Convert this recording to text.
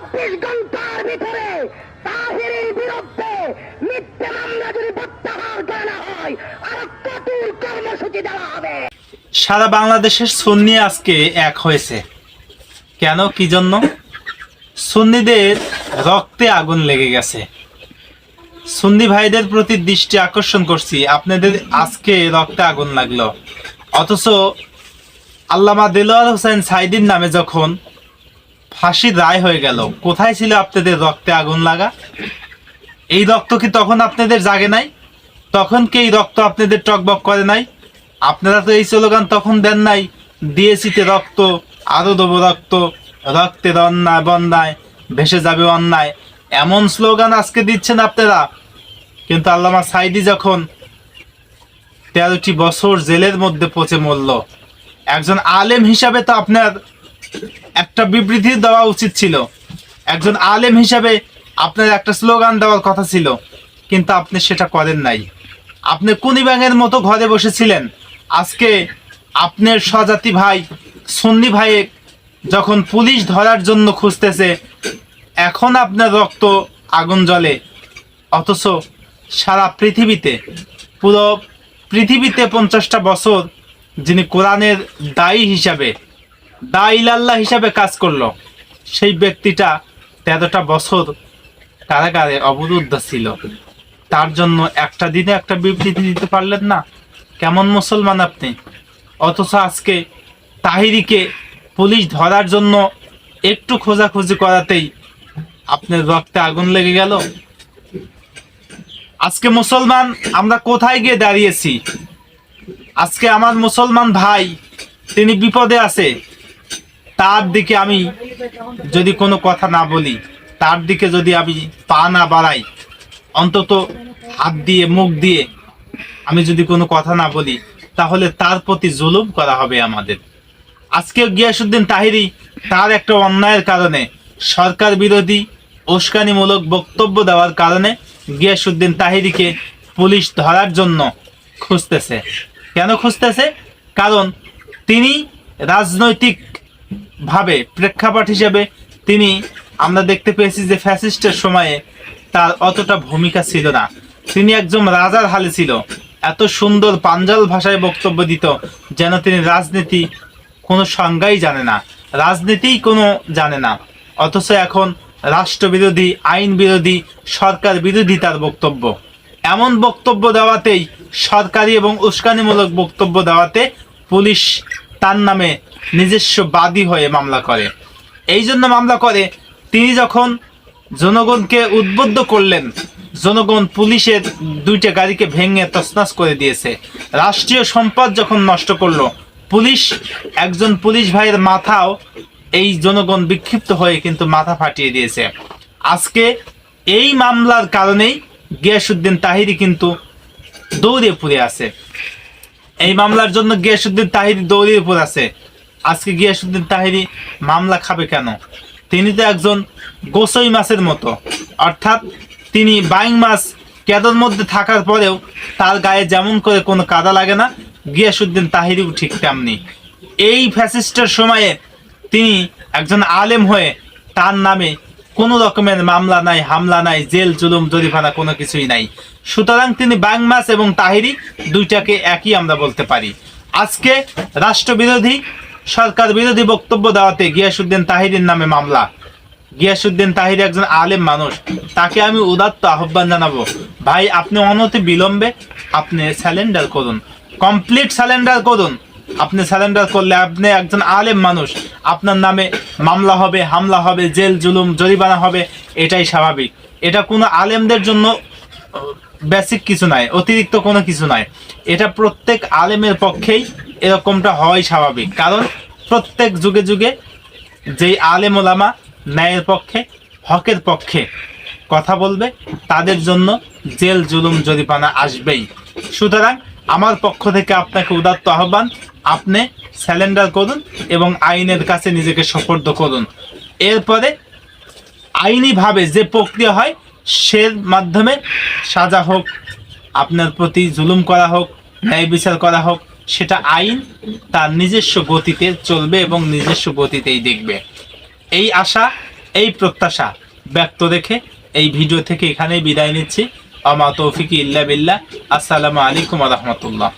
চব্বিশ ঘণ্টার ভিতরে তাহিরের বিরুদ্ধে মিথ্যে মামলা যদি প্রত্যাহার করে না হয়, আর কঠোর কর্মসূচি দেওয়া হবে। সারা বাংলাদেশের সুন্নি আজকে এক হয়েছে। কেন? কি জন্য? সুন্নিদের রক্তে আগুন লেগে গেছে। সুন্নি ভাইদের প্রতি দৃষ্টি আকর্ষণ করছি। আপনাদের আজকে রক্তে আগুন লাগল। অথচ আল্লামা দিলওয়ার হোসেন সাইদির নামে যখন ফাঁসির রায় হয়ে গেল। কোথায় ছিল আপনাদের রক্তে আগুন লাগা? এই রক্ত কি তখন আপনাদের জাগে নাই? তখন কি এই রক্ত আপনাদের টকবক করে নাই? আপনারা তো এই স্লোগান তখন দেন নাই। দিয়েছিতে রক্ত, আরও দেবো রক্ত রক্তের অন্যায় বন্যায় ভেসে যাবে অন্যায়। এমন স্লোগান আজকে দিচ্ছেন আপনারা। কিন্তু আল্লামা সাইদি যখন তেরোটি বছর জেলের মধ্যে পচে মরল, একজন আলেম হিসাবে তো আপনার একটা বিবৃতি দেওয়া উচিত ছিল। একজন আলেম হিসাবে আপনার একটা স্লোগান দেওয়ার কথা ছিল, কিন্তু আপনি সেটা করেন নাই। আপনি কুনিবাঙের মতো ঘরে বসেছিলেন। আজকে আপনার স্বজাতি ভাই, সন্নি ভাই যখন পুলিশ ধরার জন্য খুঁজতেছে, এখন আপনার রক্ত আগুন জ্বলে। অথচ সারা পৃথিবীতে, পুরো পৃথিবীতে পঞ্চাশটা বছর যিনি কোরআনের দায়ী হিসাবে দায়ী আল্লাহ হিসাবে কাজ করল। সেই ব্যক্তিটা তেরোটা বছর কারাগারে অবরুদ্ধ ছিল। তার জন্য একটা দিনে একটা বিবৃতি দিতে পারলেন না। কেমন মুসলমান আপনি? অথচ আজকে তাহিরিকে পুলিশ ধরার জন্য একটু খোঁজাখুঁজি করাতেই আপনার রক্তে আগুন লেগে গেল। আজকে মুসলমান, আমরা কোথায় গিয়ে দাঁড়িয়েছি? আজকে আমার মুসলমান ভাই, তিনি বিপদে আছে। তার দিকে আমি যদি কোনো কথা না বলি, তার দিকে যদি আমি পা না বাড়াই, অন্তত হাত দিয়ে, মুখ দিয়ে আমি যদি কোনো কথা না বলি, তাহলে তার প্রতি জুলুম করা হবে আমাদের। আজকে গিয়াসুদ্দিন তাহিরি তার একটা অন্যায়ের কারণে সরকার বিরোধী উস্কানিমূলক বক্তব্য দেওয়ার কারণে গিয়াসুদ্দিন তাহিরিকে পুলিশ ধরার জন্য খুঁজতেছে। কেন খুঁজতেছে? কারণ তিনি রাজনৈতিক ভাবে, প্রেক্ষাপট হিসেবে তিনি, আমরা দেখতে পেয়েছি যে ফ্যাসিস্টের সময়ে তার অতটা ভূমিকা ছিল না। তিনি একজন রাজার হালে ছিল। এত সুন্দর পাঞ্জাল ভাষায় বক্তব্য দিত যেন তিনি রাজনীতি কোনো সংজ্ঞাই জানে না। রাজনীতিই কোনো জানে না। অথচ এখন রাষ্ট্রবিরোধী আইন বিরোধী সরকার বিরোধী তার বক্তব্য। এমন বক্তব্য দেওয়াতেই সরকারি এবং উস্কানিমূলক বক্তব্য দেওয়াতে পুলিশ তার নামে নিজস্ব বাদী হয়ে মামলা করে। এই জন্য মামলা করে, তিনি যখন জনগণকে উদ্বুদ্ধ করলেন, জনগণ পুলিশের দুইটা গাড়িকে ভেঙে তছনছ করে দিয়েছে। রাষ্ট্রীয় সম্পদ যখন নষ্ট করল, পুলিশ, একজন পুলিশ ভাইয়ের মাথাও এই জনগণ বিক্ষিপ্ত হয়ে কিন্তু মাথা ফাটিয়ে দিয়েছে। আজকে এই মামলার কারণেই গিয়াসুদ্দিন তাহিরি কিন্তু দৌড়ে পড়ে আছে। এই মামলার জন্য গিয়াসুদ্দিন তাহিরি দৌড়িয়ে পড়ে আছে। আজকে গিয়াসুদ্দিন তাহিরি মামলা খাবে কেন? তিনি তো একজন গোসই মাছের মতো। অর্থাৎ তিনি বাইং মাছ কেদর মধ্যে থাকার পরেও তার গায়ে যেমন করে কোনো কাদা লাগে না গিয়াসুদ্দিন তাহিরিও ঠিক তেমনি। এই ফ্যাসিস্টের সময়ে তিনি একজন আলেম হয়ে তার নামে কোনো রকমের মামলা নাই, হামলা নাই, জেল, জুলুম জরিফানা কোনো কিছুই নাই। সুতরাং তিনি বাংমাস এবং তাহিরি দুইটাকে একই আমরা বলতে পারি। আজকে রাষ্ট্রবিরোধী সরকার বিরোধী বক্তব্য দেওয়াতে গিয়াসুদ্দিন তাহিরির নামে মামলা। গিয়াসুদ্দিন তাহির একজন আলেম মানুষ। তাকে আমি উদাত্ত আহ্বান জানাব। ভাই, আপনি অনতি বিলম্বে আপনি স্যালেন্ডার করুন। কমপ্লিট স্যালেন্ডার করুন। আপনি স্যালেন্ডার করলে আপনি একজন আলেম মানুষ। আপনার নামে মামলা হবে, হামলা হবে, জেল, জুলুম, জরিমানা হবে, এটাই স্বাভাবিক। এটা কোনো আলেমদের জন্য বেসিক কিছু নাই, অতিরিক্ত কোনো কিছু নাই। এটা প্রত্যেক আলেমের পক্ষেই এরকমটা হওয়াই স্বাভাবিক। কারণ প্রত্যেক যুগে যুগে যেই আলেম ওলামা ন্যায়ের পক্ষে, হকের পক্ষে কথা বলবে, তাদের জন্য জেল জুলুম জরিমানা আসবেই। সুতরাং আমার পক্ষ থেকে আপনাকে উদাত্ত আহ্বান, আপনি স্যালেন্ডার করুন এবং আইনের কাছে নিজেকে সোপর্দ করুন। এরপরে আইনিভাবে যে প্রক্রিয়া হয় সে মাধ্যমে সাজা হোক, আপনার প্রতি জুলুম করা হোক, ন্যায় বিচার করা হোক সেটা আইন তার নিজস্ব গতিতে চলবে এবং নিজস্ব গতিতেই দেখবে। এই আশা, এই প্রত্যাশা ব্যক্ত দেখে এই ভিডিও থেকে এখানেই বিদায় নিচ্ছি। আমা তৌফিক ইল্লা বিল্লাহ। আসসালামু আলাইকুম রহমতুল্লাহ।